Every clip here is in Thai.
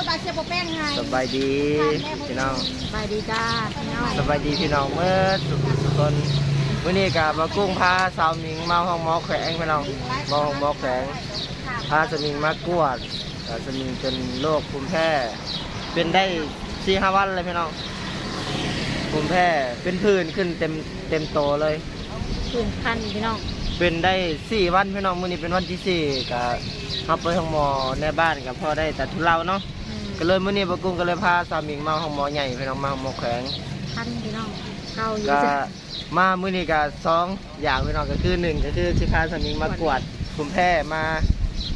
ยบาเชียบแป้งไงสบายดีพี่น้องสบายดีจ้าพี่น้องสบายดีพี่น้องเมื่อทุกคนวันนี้กับมากุ้งพาสาวหมิงมาห้องหมอแขวงพี่น้องมาห้องหมอแขวงพาสมิงมากวดแต่สมิงเป็นโรคภูมิแพ้เป็นได้สี่ห้าวันเลยพี่น้องภูมิแพ้เป็นผื่นขึ้นเต็มเต็มโตเลยตื่นคันพี่น้องเป็นได้สี่วันพี่น้องมื้อนี้เป็นวันที่สี่ก็เข้าไปห้องหมอในบ้านกับพ่อได้แต่ทุเลาเนาะอืม ก็เลยมื้อนี้บกุ้งก็เลยพาสามีมาห้องหมอใหญ่พี่น้องมาห้องหมอแขวงคันพี่น้องเข้าอยู่ก็จ้ะมามื้อนี้ก็สองอย่างพี่น้องก็คือหนึ่งก็คือสิพาสามีมากวดภูมิแพ้มา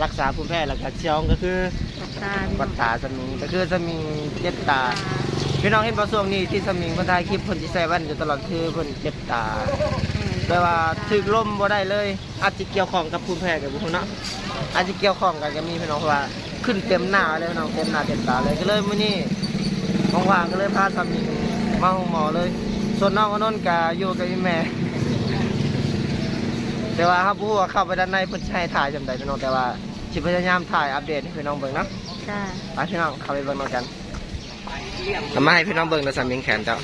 รักษาภูมิแพ้แล้วก็สองก็คือกับตาพี่กน้วองดตาสามีก็คือสามีเจ็บตา พี่น้องเห็นบ่ช่วงนี้ที่สามีเพิ่นถ่ายคลิปเพิ่นสิใส่แว่นอยู่ตลอดคือเพิ่นเจ็บตา แต่ว่าถึกลมบ่ได้เลย อาจจะเกี่ยวข้องกับภูมิแพ้กับบุคคลเนาะอาจจะเกี่ยวข้องกันก็มีพี่น้องเพราะว่า ขึ้นเต็มหน้าเลยพี่น้องเต็มหน้าเต็มตาเลยก็เลยมื้อนี้ว่างๆก็เลยพาสามีมาห้องหมอเลย ส่วนน้องอนนท์ก็อยู่กับอีแม่ แต่ว่าครับผู้ว่าเข้าไปด้านในเพิ่นสิให้ถ่ายจำได้พี่น้องแต่ว่าสิพยายามถ่ายอัปเดตให้พี่น้องเบิ่งเนาะจ้าไปพี่น้องเข้าไปเบิ่งนำกันทำมาให้พี่น้องเบิ่งนะสามีแขนเจ้า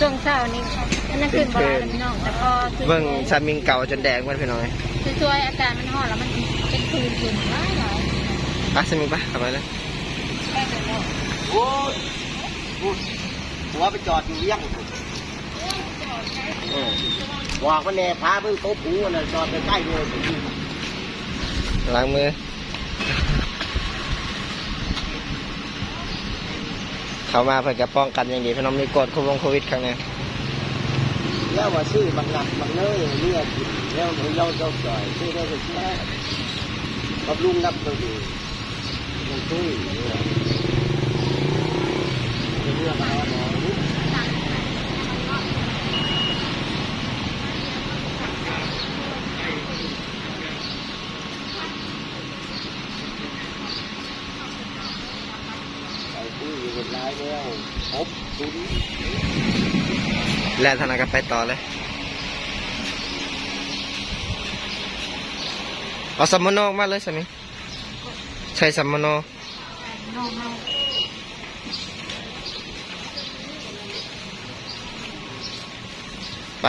ช่วงเช้านี้อันนั่นขึ้นบ่ได้เลยพี่น้องแต่พอขึ้นเบิ่งสามีเก่าจนแดงมันพี่น้อง ช่วยๆอาการมันห่อนแล้วมันเป็นคืนคืนหลายหลายไปสามีไปเข้าไปเลยโอ้ยหัวไปจอดอยู่เลี้ยงเออว่าก็แน่พาเพิ่งโต๊ะผูน่ะจอดไปใกล้เลยล้างมือเข้ามาเพื่อจะป้องกันอย่างดีพี่น้องมีกฎโควิดครั้งนี้ แล้วว่าซื้อบางหนักบางเนื้อเลือดแล้วเราเราจอยซื้อได้ก็แค่กับลุงนับเราดูมันซื้อเรื่องอะไรหมอไอ้ผู้อยู่บนร้ายแล้วพบคุณ แล้วธนาก็ไปต่อเลยเอาสัมมโนออกมาเลยสามีใช้สัมมโน น้องเฮา ไป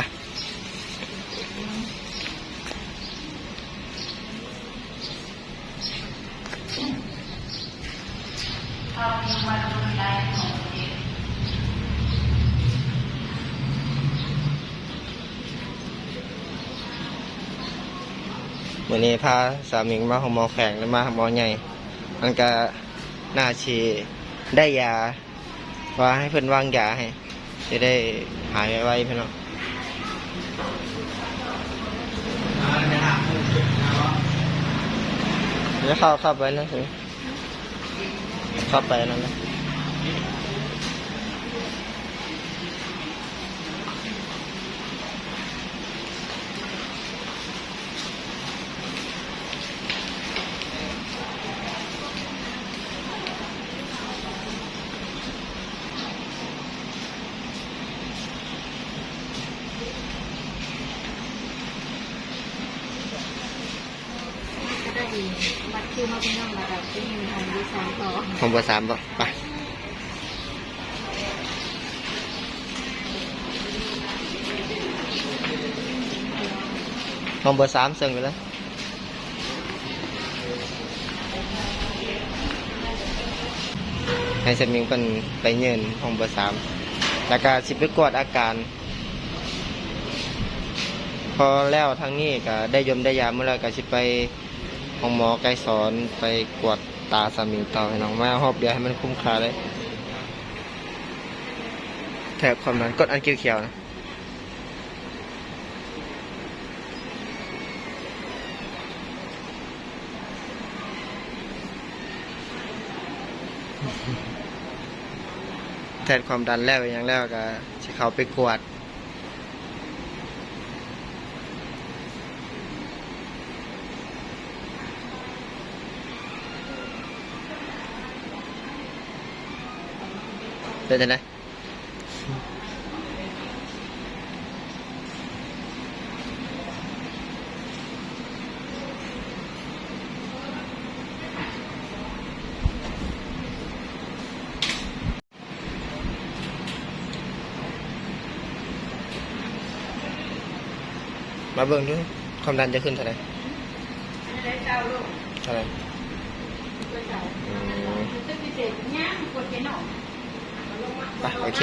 วันนี้พาสามีมาของหมอแข่งและมาหมอใหญ่ มันก็น่าชีได้ยา ว่าให้เพิ่อนวางยาให้ จะได้หายไวๆพี่น้องเดี๋ยวเข้าเข้าไปนะสิเข้าไปนั่นนะ คิวมาพี่น้องแล้วก็ไปยืนทางดีไซน์ต่อผมเบอร์สามบอไปห้องเบอร์สามเซิงไปเลยให้สมิงเป็นไปเยินห้องเบอร์สามแล้วก็สิไปกวดอาการ พอแล้วทางนี้ก็ได้ยมได้ยาเมื่อไรก็สิไป ห้องหมอไกลสอนไปกวดตาสามีต่อให้น้องมาหอบเดียวให้มันคุ้มค่าเลยแถบความนั้นกดอันเขียวๆนะแทนความดันแล้วอย่างแล้วก็สิเขาไปกวด lên trên đây มาเบิ่งดูความดันจะขึ้นเท่าไหร่เท่าไหร่อืม Tôi sẽ nhá, quần cái nỏ. ไปโอเค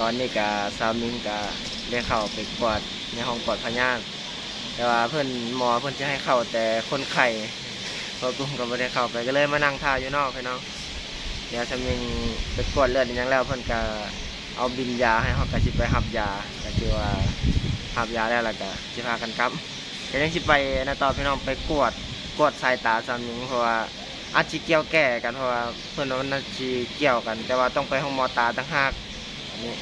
ตอนนี้กาซามิงกาได้เข้าไปกวดในห้องกวดพยานแต่ว่าเพื่อนหมอเพื่อนจะให้เข้าแต่คนไข้เพราะกลุ่มก็ไม่ได้เข้าไปก็เลยมานั่งทาอยู่นอกพี่น้องเดี๋ยวซามิงไปกวดเลือดอหยังแล้วเพื่อนก็เอาบินยาให้เขากะสิไปหับยาก็คือว่าหับยาแล้วล่ะก็สิพากันกลับก็ยังสิไปนะต่อพี่น้องไปกวดกวดสายตาซามิงเพราะว่า อาจจะเกี่ยวแก่กันเพราะว่าเพื่อนว่ามันอาจจะเกี่ยวกัน แต่ว่าต้องไปห้องหมอตาต่างหากนี่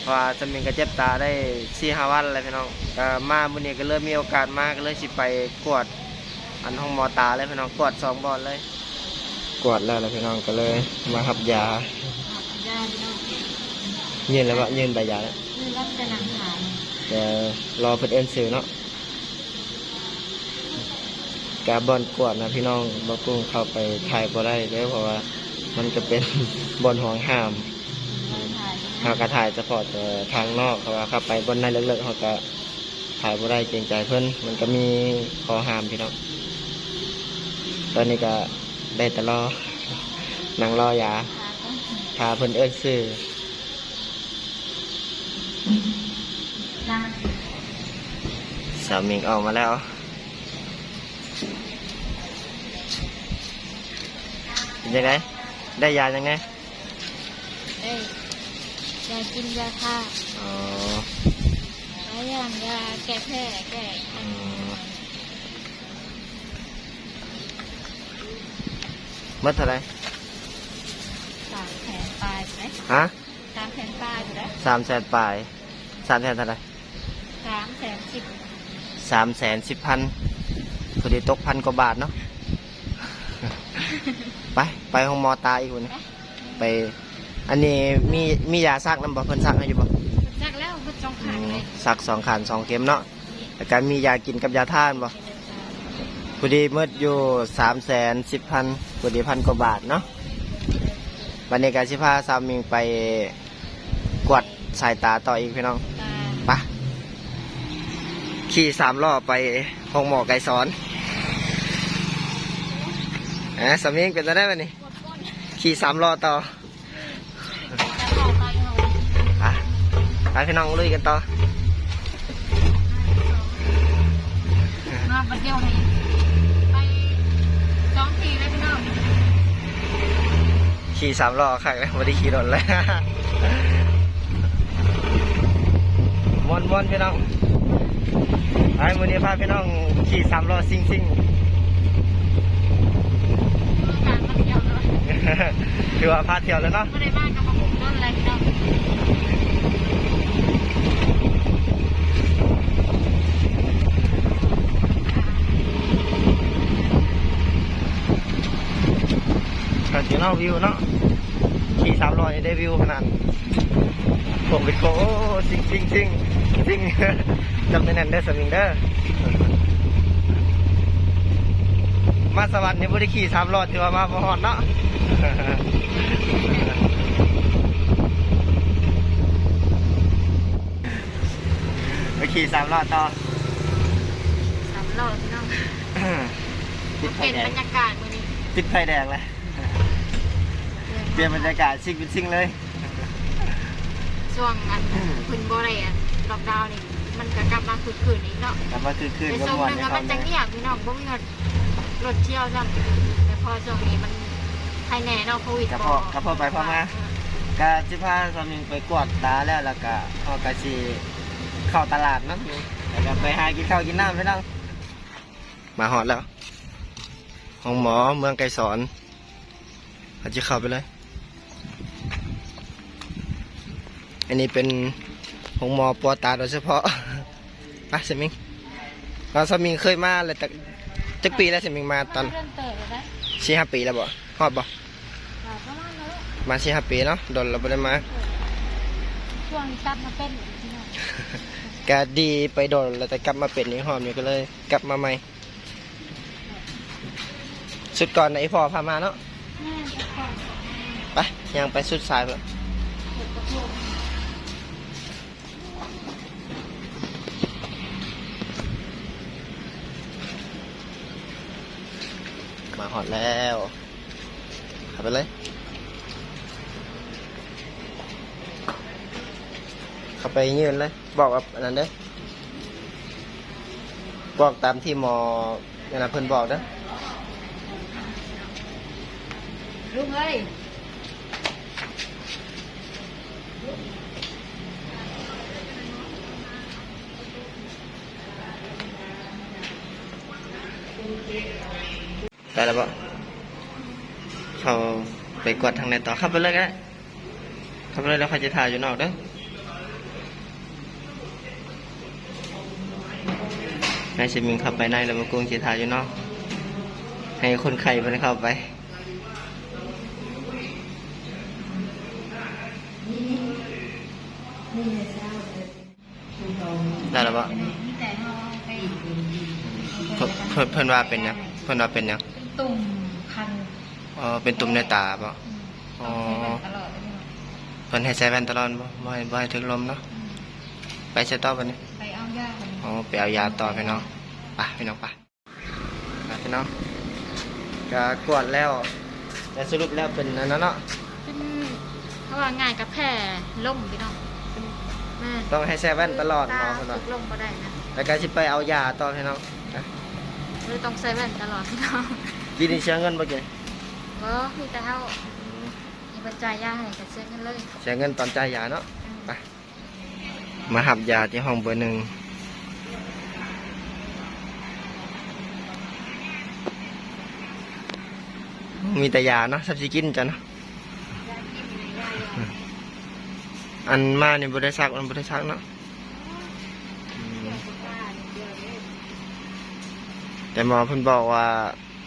เพราะว่าจะมีกระเจ็บตาได้สี่ห้าวันเลยพี่น้องก็มามื้อนี้ก็เริ่มมีโอกาสมาก็เลยสิไปกวด อันห้องหมอตาเลยพี่น้องกวดสองบอลเลย กวดแล้วเลยพี่น้องก็เลยมาหับยาย่าพี่น้องยืนแล้วว่ายืนใบยาแล้วนี่รับจะนั่งขายเดี๋ยวรอเพิ่นเอิ้นซื้อเนาะ กาบอลกวดนะพี่น้องบ่กุ้งเข้าไปถ่ายบ่ได้เด้อเพราะว่ามันก็เป็นบอลห่วงห้ามขายเขาก็ถ่ายเฉพาะแต่ทางนอกเพราะว่าเข้าไปบนในเลิกๆเขาก็ถ่ายบ่ได้เกรงใจเพิ่นมันก็มีข้อห้ามพี่น้องตอนนี้ก็ได้แต่รอนั่งรอยาพาเพิ่นเอิ้นซื้อนั่งสามิงออกมาแล้ว เป็นยังไง ได้ยายังไงเอ้ยยากินยาฆ่าอ๋อหลายอย่างยาแก้แพ้แก้อืมเมื่อเท่าไหรสามแผนปลายไหมฮะสามแผนปลายอยู่แล้วสามแสนปลายสามแสนเท่าไหรสามแสนสิบสามแสนสิบพันพอดีตกพันกว่าบาทเนาะ ไปไปห้องหมอตาอีกคนไป อันนี้มีมียาซักน้ำบ่เพิ่นซักให้อยู่บ่จักแล้วมันจองอืขายมเลยซักสองขานสองเข็มเนาะแล้วก็มียากินกับยาท่านบ่พอดีเมื่ออยู่สามแสนสิบพันพอดีพันกว่าบาทเนาะวันนี้ก็สิพาสามิงไปกวดสายตาต่ออีกพี่น้องตาไปะขี่สามล้อไปห้องหมอไก่สอนเอะสามิงเป็นจะได้ไหมนี่ขี่สามล้อต่อแล้วออกไปเอาอะไปพี่น้องลุยกันต่อมาเดียวเลยไปสองทีแล้พี่น้องขี่สามล้อค่ะไม่ได้ขี่รถเลยมวนมวนพี่น้องไอ้มือนี้พาพี่น้องขี่สามล้อซิ่งซิ่ง การมัน เดียวเลยถือว่าพาเที่ยวแล้วเนาะไม่ได้บ้านกับมาผมต้นอะไรพี่น้องก็ถือเนาะวิวเนาะขี่สามล้อนี่ได้วิวขนาดผมไปโก้ซิ่งซิ่งซิ่งซิ่งจำได้แน่นเด้อสมิงเด้อ มาสวรรค์นี่บ่ได้ขี่สามล้อถือว่ามาบ่ฮอดเนาะไปขี่สามล้อต่อสามรอบพี่น้องติดไฟเห็นแดบงรรยากาศวันนี้ติดไฟแดงเลยเปลี่ยนบรรยากาศซิ่งเป็นซิ่งเลย ช่วงอันคุณโบเรียนล็อกดาวน์นี่มันก็กลับมาคืนคืนนี้เนาะกลับมาคือคืนในก็ช่วงม่วนนึงให้อะเขามันจังเลยเงียบพี่น้องบ่มีรถ รถเที่ยวจ้ะแต่พอช่วงนี้มันภายแน่เนาะโควิดกระเพาะกระเพาะไปพอมาก็สิพาสามีไปกวดตาแล้วแล้วก็เขาก็สิเข้าตลาดเนาะแล้วก็ไปหากินข้าวกินน้ำไปนั่งมาหอดแล้วห้องหมอเมืองไกรสอนอาจจะเข้าไปเลย อันนี้เป็นห้องหมอปอตาโดยเฉพาะไปสมิงเราสมิงเคยมาเลยแต่ จักปีแล้วสมิงมาตอนเริ่มเติบแล้วนะสี่ห้าปีแล้วบ่ฮอดบ่อ่าประมาณนั้นแหละมาสี่ห้าปีเนาะโดนเราไม่ได้มาช่วงนี้ตัดมาเป็นพี่น้องก็ดีไปโดนแล้วแต่กลับมาเป็นอีกหอมอยู่ก็เลยกลับมาใหม่ สุดก่อนในะไอ้พ่อพามาเนาะแม่จะขอไปยังไปสุดสายเพื่อเปิดประตู มาหอดแล้วขับไปเลย ขับไปยืนเลย บอกกับอันนั้นเด้บอกตามที่หมอเนี่ยนะเพิ่นบอกนะลุงเอ้ย ได้แล้วปะเขาไปกดทางไหนต่อเข้าไปเลยก็ได้เข้าไปเลยแล้วเขาจะถ่ายอยู่นอกเด้อให้ชิมิงเข้าไปในแล้วมากรุงจะถ่ายอยู่นอก ให้คนไข้มันเข้าไปได้แล้วปะมีแต่เฮาไปเพิ่นเพิ่นเพิ่นว่าเป็นหยังเพิ่นว่าเป็นหยังเป็น ตุ่มคันอ๋อเป็นตุ่มในตาปะอ๋อตลอดเลยเนาะเพิ่นให้ใส่แว่นตลอดบ่บ่ให้บ่ให้ถึงลมเนาะไปใช้ต่อบัดนี้ไปเอายากันอ๋อไปเอายาต่อพี่น้องไปพี่น้องไปไปพี่น้องก็กวดแล้วแต่สรุปแล้วเป็นอันนั้นเนาะเป็นเพราะว่าง่ายกับแผลล่มพี่น้องเป็นแม่ต้องให้ใส่แว่นตลอดหมตาอเพิ่นว่าฝึกลมก็ได้นะแล้วก็สิไปเอายาต่อพี่น้องนะเลยต้องใส่แว่นตลอดพี่น้อง กินนี่เสียเงินบ่กินก็มีแต่เท่ามีปัจจัยยาให้กับเช็คกันเลยเสียเงินตอนจ่ายยาเนาะไปมาหับยาที่ห้องเบอร์หนึ่งมีแต่ยาเนาะสับสิกินจ้ะเนาะอันมาเนี่ยบริษักมันบริษักเนาะอืมแต่หมอเพิ่นบอกว่า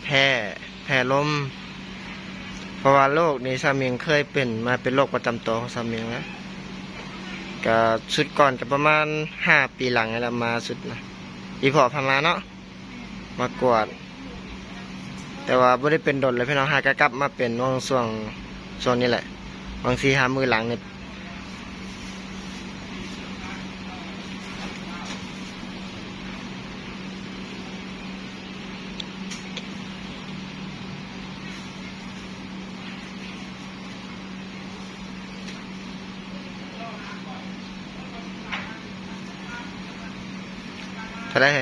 แพ้แพ้ลมเพราะว่าโรคนี้สามียงเคยเป็นมาเป็นโรคประจำตัวของสามียงแล้วก็สุดก่อนก็ประมาณห้าปีหลังนี่แหละมาสุดนะอีพอพามาเนาะมากวด แต่ว่าไม่ได้เป็นดนเลยพี่น้องหากกลับมาเป็นว่างช่วงช่วงนี้แหละบางทีหามือหลังเนี่ย เท่าไหร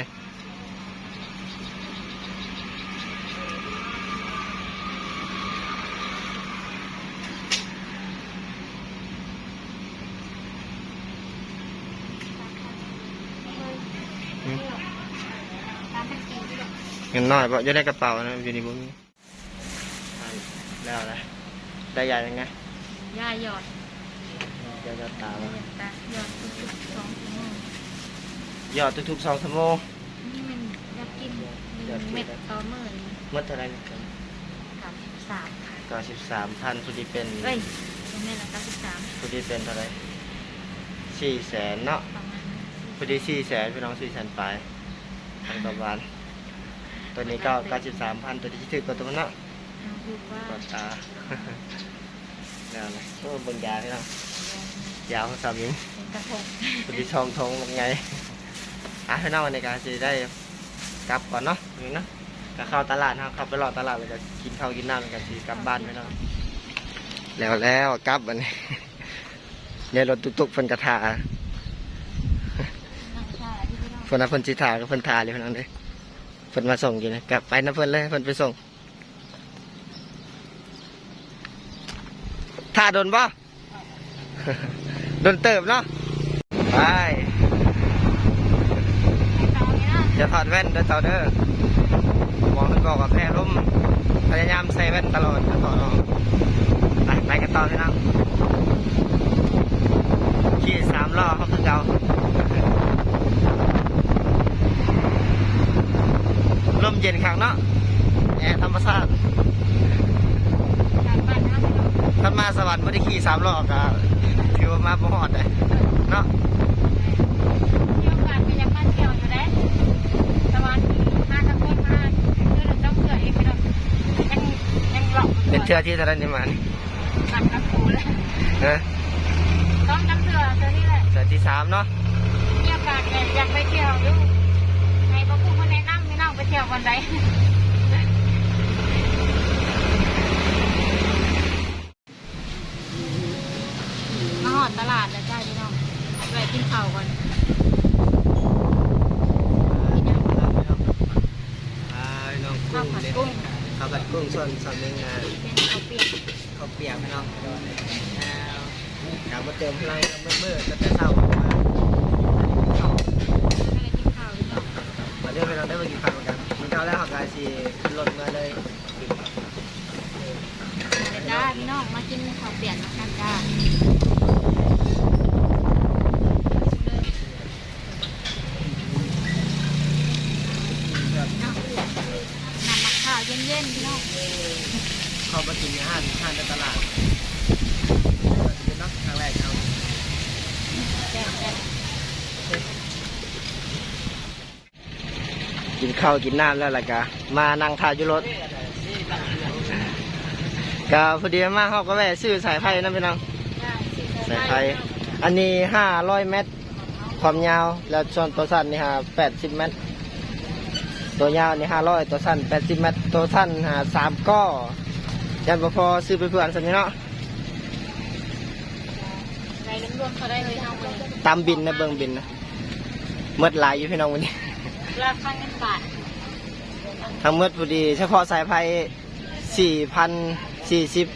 เฮ้ยอืมตามเป็นกีพี่น้องเงินน้อ หยอดยาจะตาหยอดตาหยอดทุกๆสองชั่วโมงหยอดทุกๆสองชั่วโมง นี่มันอยากกินหนึ่งเม็ดต่อมื้อนี่เมื่อเท่าไหรนี่กับสามค่ะก็สิบสามพันพอดีเป็นเอ้ยเป็นเม็ดละเก้าสิบสามพอดีเป็นเท่าไหรสี่แสนเนาะประมาณนั้นพอดีสี่แสนพี่น้องสี่แสนปลายพันต่อบาทตัวนี้ก็เก้าสิบสามพันตัวที่ถือตัวตัวนั้นเนาะเอาดูว่าก็ตาแล้วนะก็บนยาพี่น้องยาวของสามีเป็นกระทงพอดีช่องทงยังไง อะพี่น้องวันนี้ก็จะได้กลับก่อนเนาะนี่เนาะก็เข้าตลาดนะครับเข้าไปรอตลาดเลยก็กินข้าวกินน้ำกันสิกลับบ้านพี่น้องแล้วแล้วกลับวันนี้เนี่ยรถตุกๆเพิ่นกระทางชาที่พี่น้องเพิ่นนะเพิ่นสิทาก็เพิ่นทาเลยพี่น้องเด้อเพิ่นมาส่งอยู่นะกลับไปนะเพิ่นเลยเพิ่นไปส่งทาโดนบ่โดนเติบเนาะไป จะถอดแว่นเด้อเจ้าเด้อหมอเพิ่นบอกว่าแพ้ลมพยายามใส่แว่นตลอดจะถอดออกไปไปกันต่อพี่น้องขี่สามล้อเขาคือเก่าลมเย็นขังเนาะแอร์ธรรมชาติการบ้านนะพี่น้องถ้ามาสวรรค์ไม่ได้ขี่สามล้อก็ถือว่ามาบ่ฮอดเลยเนาะ ชื่อที่เท่านั้นใช่ไหมจำกับปูเลยฮะต้องจำเสือเสือนี่แหละเสือที่สามเนาะเที่ยวกันเลยอยากไปเที่ยวดูในพระคุณคนแนะนำไม่น้องไปเที่ยววันใดมาหอดตลาดแล้วจ้าพี่น้องไปกินข้าวก่อน มีงานเป็นข้าวเปียกเขาวเปียกพี่น้องแล้วกลับมาเติมพลังเมื่อเมื่อๆก็จะเศร้าออกมาเข้าไม่ได้กินข้าวหรือเปล่ามาเรื่องไปเราได้มากินข้าวกันมันเก้าแล้วหอกายสีขึ้นรถมาเลยเดี๋ยวจ้าพี่น้องมากินข้าวเปียกนะกันจ้าเอานำมาข้าวเย็นๆพี่น้อง เข้ามากินอาหารอาหารในตลาดเป็นนักครั้งแรกครับ แซ่บ กิน ข้าวกินน้ำแล้วล่ะกะมานั่งทานอยู่รถก็พอดีมาเขาก็แวะซื้อสายไฟนะพี่น้องๆจ้าสิสายไฟอันนี้ห้าร้อยเมตร ความยาวแล้วส่วนตัวสั้นนี่ฮะแปดสิบเมตร ตัวยาวนี่ห้าร้อยตัวสั้นแปดสิบเมตร ตัวสั้นหาสามก้อยันบ่พอซื้อไปเพื่อนสันนี้เนาะในรวมๆเขาได้เลยเอาไปตามบินนะเบิ่งบินนะเมื่อหลายอยู่พี่น้องวันนี้ ราคาเงินบาททั้งหมดพอดีเฉพาะสายไฟสี่พันสี่สิบ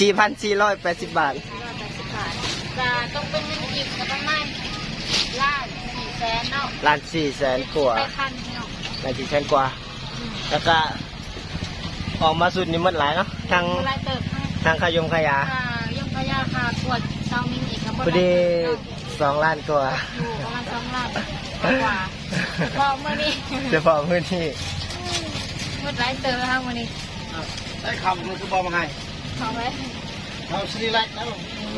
สี่พันสี่ร้อยแปดสิบบาทร้อยแปดสิบบาทจะต้องเป็นเงินกีบกับประมาณล้านสี่แสนเนาะล้านสี่แสนกว่าไปพันเนาะล้านสี่แสนกว่าอืมแล้วก็ออกมาสุดนี่หมดหลายเนาะทั้งเวลาเติบให้ทั้งขยมขยาค่ะยงพยาค่ะขวดซองมินอีกกับพอดีสองล้านกว่าอยู่ประมาณสองล้าน กว่าพอเมื่อนี้เฉพาะพื้นที่เมื่อไรเติบค่ะมื่อนี้ได้คำมันคือบอกมาไงขอไว้เราซีแลกแล้ว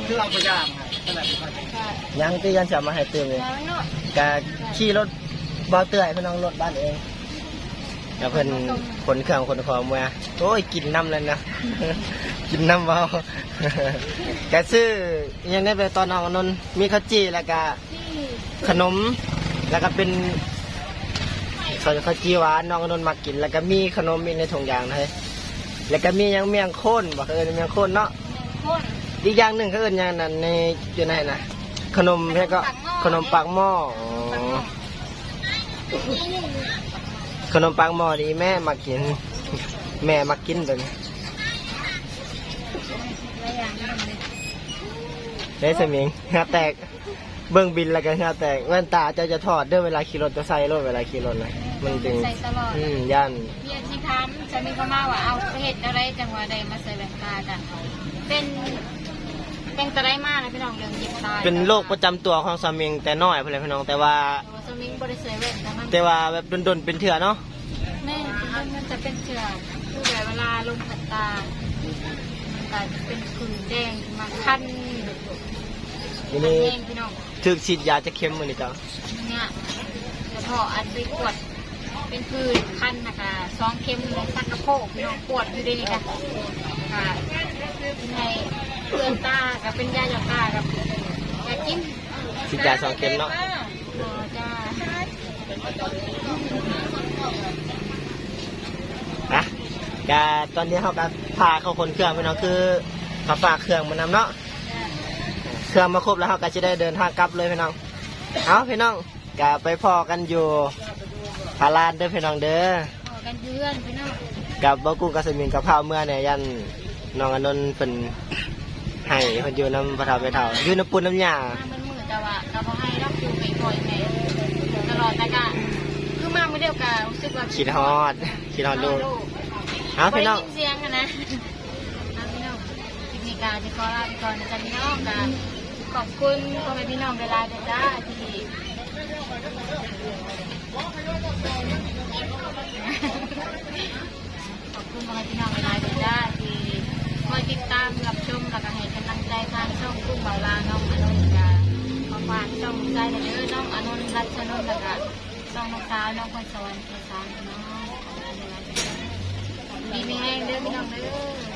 คือเอาไปย่างครับนั่นแหละเป็นความจริงค่ะยังที่ยันจะมาให้เติมเลยแล้วเนาะกะขี่รถเบาเตื่อยพี่น้องรถบ้านเองแล้วเพิ่นขนเครื่องขนของมาโอ้ยกินน้ำเลยนะกินน้ำเบาแกซื้ออิหยังได้ไปตอนน้องอนนท์มีข้าวจีแล้วก็ที่ขนม แล้วก็เป็นข้าวข้าวจีหวานน้องอนนท์มากิน แล้วก็มีขนมอีกในถุงยางนะแล้วก็มีหยังเมียงโค่นบอกเอิญเมียงโค่นเนาะหนึ่งคนอีกอย่างหนึ่งเขาเอิญอย่างนั้นในอยู่ไหนนะขนมเพ่ก็ขนมปังหม้ออ๋อขนมปังหม้อนี่แม่มากิน แม่มากินตัวนี้หลายอย่างนี่เลยได้สมิงเหงาแตก เบิ่งบินแล้วก็เหงาแตกแว่นตาเจะจะถอดเด้อเวลาขี่รถจะใส่รถเวลาขี่รถเลยมันดึงใส่ตลอดอืมย่านเรียนที่ค้ำจะมีก็มาว่าเอาเหตุอะไรจังหวะใดมาใส่แว่นตาจ้ะเป็นเป็นตะไดมากนะพี่น้องเรื่องยิบตายเป็นโรคประจำตัวของสามิงแต่น้อยเพื่อนพี่น้องแต่ว่าตัวสมิงบริสุทธิ์เว้นแต่มันแต่ว่าแบบดนๆเป็นเถื่อเนาะแม่มันจะเป็นเชื้อคือแบบเวลาลมผัดตามันก็เป็นขุ่นแดงมาคันทีคันนี้แดงพี่น้อง ถึกฉีดยาจะเข้มมือนี่จ้ะเนี่ยแล้วพออันไปปวด เป็นพื้นคันนะคะซองเข็มเลยสักกระโปงพี่น้องปวดอยู่ดีนี่ค่ะค่ะเป็นไงเพื่อนตากับเป็นยาหยอกตากับยากินฉีดยาสองเข็มเนาะอ๋อจ้านะกาตอนนี้เขาก็พาเข้าคนเครื่องพี่น้องคือเขาฝากเครื่องมานำเนาะ เครื่องมาครบแล้วเขาก็จะได้เดินทางกลับเลยพี่น้อง เอาพี่น้องก็ไปพอกันอยู่พาลานเด้อพี่น้องเด้อขอกันเพื่อนพี่น้องกับบ่กุ้งกับสมิงกับข้าวเมื่อเนี่ยยันน้องอนนท์เป็นให้เพิ่นอยู่น้ำพระเฒ่าไปเฒ่าอยู่น้ำปูนน้ำยามาเป็นมือแต่ว่าเราพอให้รับอยู่ไปคอยแม่ตลอดแต่ก็คือมาเมื่อเดียวกันรู้สึกว่าคิดฮอดคิดฮอดลูกเอาพี่น้องได้ยินเสียงกันนะเอาพี่น้องคลิปนี้การจะขอลาไปก่อนนะจ๊ะพี่น้องกัน ขอบคุณพ่อแม่พี่น้องเวลาเด้อจ้าที่ขอบคุณพ่อแม่พี่น้องเวลาเด้อจ้าที่คอยติดตามรับชมแล้วก็ให้กำลังใจทางช่องกุ้งเบาลาน้องอนุนจ้าขอฝากช่องใจเด้อน้องอนุนรัชนนท์แล้วก็ช่องน้องสาวน้องคนสวรรค์เกษรน้องขอบคุณเวลาเด้อดีไม่แห้งเด้อพี่น้องเด้อ